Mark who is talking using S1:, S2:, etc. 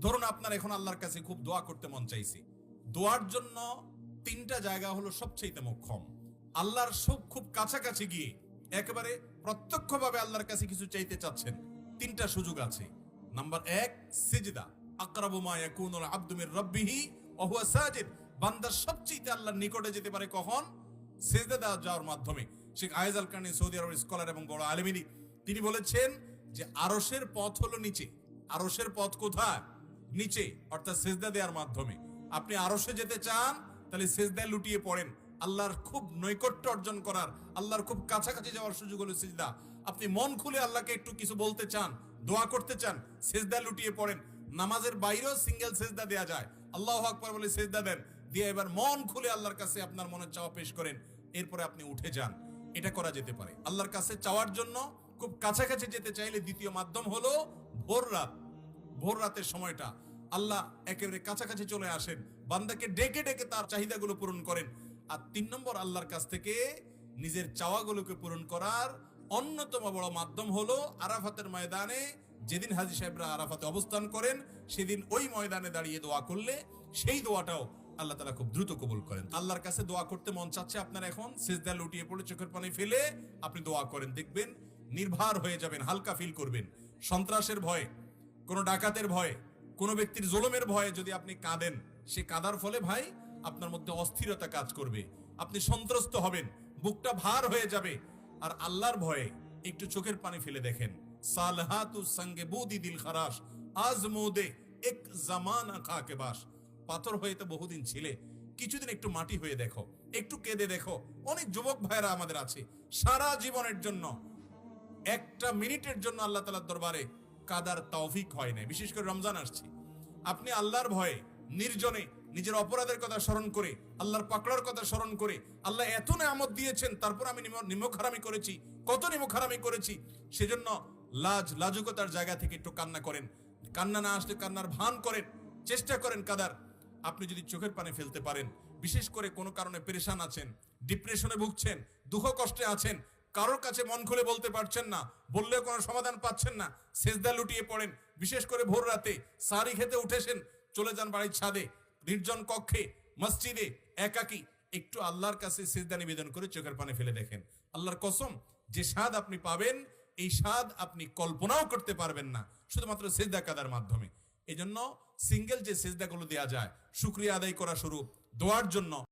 S1: ধরুন আপনার এখন আল্লাহর কাছে খুব দোয়া করতে মন চাইছে। দোয়ার জন্য তিনটা জায়গা হলো সবচেয়ে মোক্ষম। আল্লাহর সব খুব কাছাকাছি গিয়ে একেবারে প্রত্যক্ষভাবে আল্লাহর কাছে কিছু চাইতে চাচ্ছেন। তিনটা সুযোগ আছে। নাম্বার এক, সিজদা। আকরাবু মা ইয়াকুনুল আবদু মির রাব্বিহি ওয়া হুয়া সাজিদ। বান্দা সবচেয়ে আল্লাহর নিকটে যেতে পারে কখন? সেজদা যাওয়ার মাধ্যমে। শেখ আয়েজ আল কানি সৌদি আরবের স্কলার এবং বড় আলেমিনী তিনি বলেছেন যে আরশের পথ হলো নিচে। আরশের পথ কোথায়? নিচে, অর্থাৎ সেজদা দেওয়ার মাধ্যমে। আপনি আরশে যেতে চান, তাহলে সেজদায় লুটিয়ে পড়েন। আল্লাহর খুব নৈকট্য অর্জন করার, আল্লাহর খুব কাছাকাছি যাওয়ার সুযোগ হলো সিজদা। আপনি মন খুলে আল্লাহকে একটু কিছু বলতে চান, দোয়া করতে চান সেজদা লুটিয়ে পড়েন। নামাজের বাইরেও সিঙ্গেল সেজদা দেয়া যায়। আল্লাহ আকবর বলে সেজদা দেন। দিয়ে এবার মন খুলে আল্লাহর কাছে আপনার মনের চাওয়া পেশ করেন। এরপরে আপনি উঠে যান। এটা করা যেতে পারে। আল্লাহর কাছে চাওয়ার জন্য খুব কাছাকাছি যেতে চাইলে দ্বিতীয় মাধ্যম হলো ভোর রাত ভোর রাতের সময়টা আল্লাহ একেবারে কাছাকাছি চলে আসেন, বান্দাকে ডেকে ডেকে তার চাহিদাগুলো পূরণ করেন। আর তিন নম্বর আল্লাহর কাছ থেকে নিজের চাওয়াগুলোকে পূরণ করার অন্যতম বড় মাধ্যম হলো আরাফাতের ময়দানে যেদিন হাজি সাহেবরা আরাফাতে অবস্থান করেন, সেদিন ওই ময়দানে দাঁড়িয়ে দোয়া করলে সেই দোয়াটাও আল্লাহ তালা খুব দ্রুত কবুল করেন। আল্লাহর কাছে দোয়া করতে মন চাচ্ছে আপনার এখন, সেজদা লুটিয়ে পড়ে চোখের পানি ফেলে আপনি দোয়া করেন, দেখবেন নির্ভার হয়ে যাবেন, হালকা ফিল করবেন। সন্ত্রাসের ভয়ে কোনো ডাকাতের ভয়ে, কোনো ব্যক্তির জোলমের ভয়ে যদি আপনি কাঁদেন, সে কাদার ফলে ভাই আপনার মধ্যে অস্থিরতা কাজ করবে। আপনি সন্ত্রস্ত হবেন, বুকটা ভার হয়ে যাবে। আর আল্লাহর ভয়ে একটু চোখের পানি ফেলে দেখেন। সালহাতু সঙ্গে বুদি দিল খারাস আজ মোদে এক জামানা খাকে বাস। পাথর হয়ে তো বহুদিন ছিলে, কিছুদিন একটু মাটি হয়ে দেখো, একটু কেঁদে দেখো। অনেক যুবক ভাইরা আমাদের আছে। সারা জীবনের জন্য, একটা মিনিটের জন্য আল্লাহ তালার দরবারে কাদার তৌফিক হয় না বিশেষ করে রমজান আসছে। আপনি আল্লাহর ভয়ে, নির্জনে নিজের অপরাধের কথা স্মরণ করে, আল্লাহর পাকড়ার কথা স্মরণ করে, আল্লাহ এত নেয়ামত দিয়েছেন, তারপর আমি নিমক হারামি করেছি, কত নিমক হারামি করেছি, সেজন্য লাজ, লাজুকতার জায়গা থেকে একটু কান্না করেন। কান্না না আসলে কান্নার ভান করেন, চেষ্টা করেন কাদার। আপনি যদি চোখের পানি ফেলতে পারেন, বিশেষ করে কোনো কারণে পেরেশান আছেন, ডিপ্রেশনে ভুগছেন, দুঃখ কষ্টে আছেন কারোর কাছে মন খুলে বলতে পারছেন না, বললেও কোনো সমাধান পাচ্ছেন না। সেজদা লুটিয়ে পড়েন, বিশেষ করে ভোর রাতে। সারি খেতে উঠেছেন, চলে যান বাড়ির ছাদে। নির্জন কক্ষে, মসজিদে, একাকি। একটু আল্লাহর কাছে সেজদা নিবেদন করে চোখের পানে ফেলে দেখেন। আল্লাহর কসম, যে স্বাদ আপনি পাবেন, এই স্বাদ আপনি কল্পনাও করতে পারবেন না, শুধুমাত্র সেজদা কাদার মাধ্যমে। এই জন্য সিঙ্গেল যে সেজদাগুলো দেওয়া যায়, শুক্রিয়া আদায় করা স্বরূপ দোয়ার জন্য।